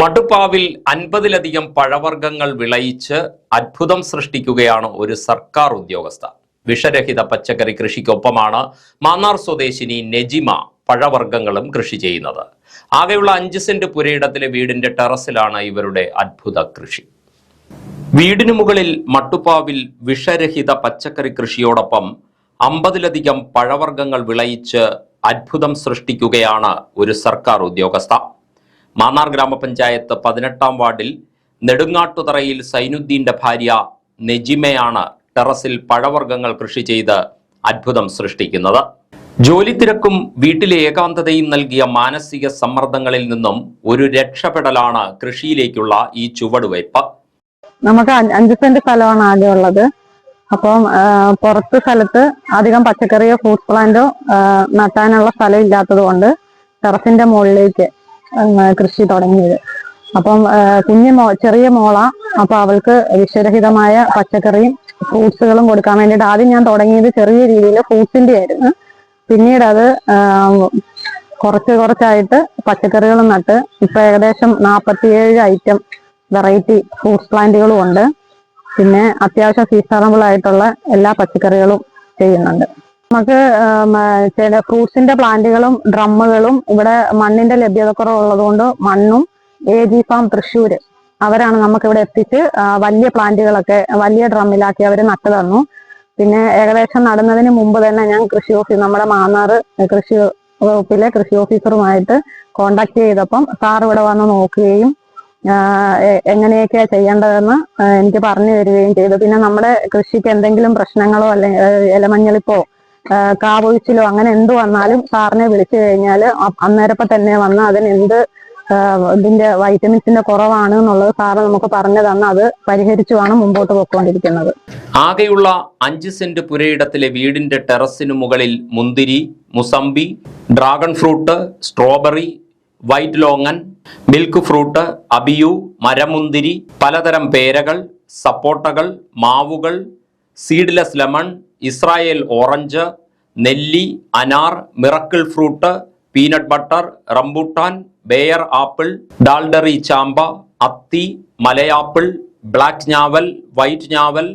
മടുപ്പാവിൽ അൻപതിലധികം പഴവർഗങ്ങൾ വിളയിച്ച് അത്ഭുതം സൃഷ്ടിക്കുകയാണ് ഒരു സർക്കാർ ഉദ്യോഗസ്ഥ വിഷരഹിത പച്ചക്കറി കൃഷിക്കൊപ്പമാണ് മാന്നാർ സ്വദേശിനി നെജിമ പഴവർഗങ്ങളും കൃഷി ചെയ്യുന്നത്. ആകെയുള്ള അഞ്ച് സെന്റ് പുരയിടത്തിലെ വീടിന്റെ ടെറസിലാണ് ഇവരുടെ അത്ഭുത കൃഷി. വീടിനു മുകളിൽ മട്ടുപ്പാവിൽ വിഷരഹിത പച്ചക്കറി കൃഷിയോടൊപ്പം അമ്പതിലധികം പഴവർഗങ്ങൾ വിളയിച്ച് അത്ഭുതം സൃഷ്ടിക്കുകയാണ് ഒരു സർക്കാർ ഉദ്യോഗസ്ഥ. മാന്നാർ ഗ്രാമപഞ്ചായത്ത് പതിനെട്ടാം വാർഡിൽ നെടുങ്ങാട്ടുതറയിൽ സൈനുദ്ദീന്റെ ഭാര്യ നെജിമയാണ് ടെറസിൽ പഴവർഗങ്ങൾ കൃഷി ചെയ്ത് അത്ഭുതം സൃഷ്ടിക്കുന്നത്. ജോലി തിരക്കും വീട്ടിലെ ഏകാന്തതയും നൽകിയ മാനസിക സമ്മർദ്ദങ്ങളിൽ നിന്നും ഒരു രക്ഷപ്പെടലാണ് കൃഷിയിലേക്കുള്ള ഈ ചുവടുവയ്പ്. നമുക്ക് അഞ്ച് സെന്റ് സ്ഥലമാണ് ആകെ ഉള്ളത്. അപ്പം പുറത്ത് സ്ഥലത്ത് അധികം പച്ചക്കറിയോ ഫ്രൂട്ട്സ് പ്ലാന്റോ നട്ടാനുള്ള സ്ഥലം ഇല്ലാത്തത് കൊണ്ട് ടെറസിന്റെ മുകളിലേക്ക് കൃഷി തുടങ്ങിയത്. അപ്പം കുഞ്ഞു മോ ചെറിയ മോള. അപ്പൊ അവൾക്ക് വിഷരഹിതമായ പച്ചക്കറിയും ഫ്രൂട്ട്സുകളും കൊടുക്കാൻ വേണ്ടിയിട്ട് ആദ്യം ഞാൻ തുടങ്ങിയത് ചെറിയ രീതിയിൽ ഫ്രൂട്ട്സിന്റെ ആയിരുന്നു. പിന്നീട് അത് കുറച്ച് കുറച്ചായിട്ട് പച്ചക്കറികളും നട്ട് ഇപ്പൊ ഏകദേശം നാൽപ്പത്തിയേഴ് ഐറ്റം വെറൈറ്റി ഫ്രൂട്ട്സ് പ്ലാന്റുകളും ഉണ്ട്. പിന്നെ അത്യാവശ്യം സീസണബിൾ ആയിട്ടുള്ള എല്ലാ പച്ചക്കറികളും ചെയ്യുന്നുണ്ട്. നമുക്ക് ചില ഫ്രൂട്ട്സിന്റെ പ്ലാന്റുകളും ഡ്രമ്മുകളും ഇവിടെ മണ്ണിന്റെ ലഭ്യത കുറവുള്ളത് കൊണ്ട് മണ്ണും എ ജി ഫാം തൃശ്ശൂര് അവരാണ് നമുക്ക് ഇവിടെ എത്തിച്ച് വലിയ പ്ലാന്റുകളൊക്കെ വലിയ ഡ്രമ്മിലാക്കി അവർ നട്ടു തന്നു. പിന്നെ ഏകദേശം നടുന്നതിന് മുമ്പ് തന്നെ ഞാൻ കൃഷി ഓഫീസ് നമ്മുടെ മാന്നാറ് കൃഷി വകുപ്പിലെ കൃഷി ഓഫീസറുമായിട്ട് കോണ്ടാക്ട് ചെയ്തപ്പം സാർ ഇവിടെ വന്ന് നോക്കുകയും എങ്ങനെയൊക്കെയാ ചെയ്യേണ്ടതെന്ന് എനിക്ക് പറഞ്ഞു തരികയും ചെയ്തു. പിന്നെ നമ്മുടെ കൃഷിക്ക് എന്തെങ്കിലും പ്രശ്നങ്ങളോ അല്ലെങ്കിൽ ഇലമഞ്ഞളിപ്പോ കാവൊഴിച്ചിലോ അങ്ങനെ എന്ത് വന്നാലും സാറിനെ വിളിച്ചു കഴിഞ്ഞാൽ അന്നേരപ്പം തന്നെ വന്ന് അതിന് എന്ത് ഇതിന്റെ വൈറ്റമിൻസിന്റെ കുറവാണ് എന്നുള്ളത് സാറ് നമുക്ക് പറഞ്ഞു തന്ന് അത് പരിഹരിച്ചുമാണ് മുമ്പോട്ട് പോയിക്കൊണ്ടിരിക്കുന്നത് ആകെയുള്ള അഞ്ച് സെന്റ് പുരയിടത്തിലെ വീടിന്റെ ടെറസിനു മുകളിൽ മുന്തിരി mosambi dragon fruit strawberry white longan milk fruit abiu മരമുന്തിരി പലതരം പേരകൾ സപ്പോട്ടകൾ മാവുകൾ സീഡ്ലെസ് ലെമൺ ഇസ്രായേൽ ഓറഞ്ച് നെല്ലി അനാർ miracle fruit peanut butter rambutan bear apple ഡാൽഡറി ചാമ്പ അത്തി മലയാപ്പിൾ ബ്ലാക്ക് ഞാവൽ വൈറ്റ് ഞാവൽ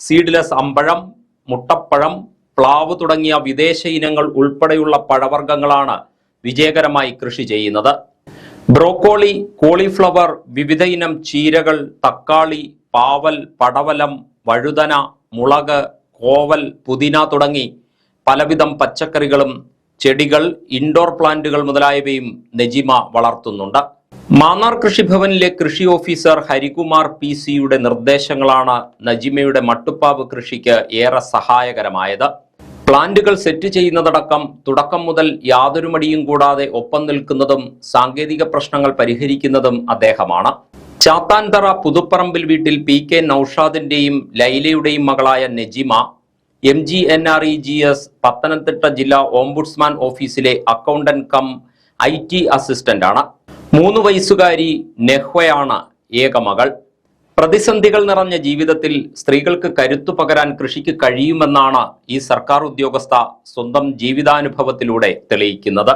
സീഡ്ലെസ് അമ്പഴം മുട്ടപ്പഴം പ്ലാവ് തുടങ്ങിയ വിദേശ ഇനങ്ങൾ ഉൾപ്പെടെയുള്ള പഴവർഗങ്ങളാണ് വിജയകരമായി കൃഷി ചെയ്യുന്നത്. ബ്രോക്കോളി കോളിഫ്ലവർ വിവിധ ഇനം ചീരകൾ തക്കാളി പാവൽ പടവലം വഴുതന മുളക് കോവൽ പുതിന തുടങ്ങി പലവിധം പച്ചക്കറികളും ചെടികൾ ഇൻഡോർ പ്ലാന്റുകൾ മുതലായവയും നജിമ വളർത്തുന്നുണ്ട്. മാന്നാർ കൃഷിഭവനിലെ കൃഷി ഓഫീസർ ഹരികുമാർ പി സിയുടെ നിർദ്ദേശങ്ങളാണ് നജിമയുടെ മട്ടുപ്പാവ് കൃഷിക്ക് ഏറെ സഹായകരമായത്. പ്ലാന്റുകൾ സെറ്റ് ചെയ്യുന്നതടക്കം തുടക്കം മുതൽ യാതൊരു മടിയും കൂടാതെ ഒപ്പം നിൽക്കുന്നതും സാങ്കേതിക പ്രശ്നങ്ങൾ പരിഹരിക്കുന്നതും അദ്ദേഹമാണ്. ചാത്താൻതറ പുതുപ്പറമ്പിൽ വീട്ടിൽ പി കെ നൌഷാദിന്റെയും ലൈലയുടെയും മകളായ Nejima M G N R E G S Pathanamthitta ജില്ലാ ഓംബുഡ്സ്മാൻ ഓഫീസിലെ accountant cum I T assistant ആണ് മൂന്ന് വയസ്സുകാരി നെഹ്വയാണ് ഏകമകൾ പ്രതിസന്ധികൾ നിറഞ്ഞ ജീവിതത്തിൽ സ്ത്രീകൾക്ക് കരുത്തു പകരാൻ കൃഷിക്ക് കഴിയുമെന്നാണ് ഈ സർക്കാർ ഉദ്യോഗസ്ഥ സ്വന്തം ജീവിതാനുഭവത്തിലൂടെ തെളിയിക്കുന്നത്.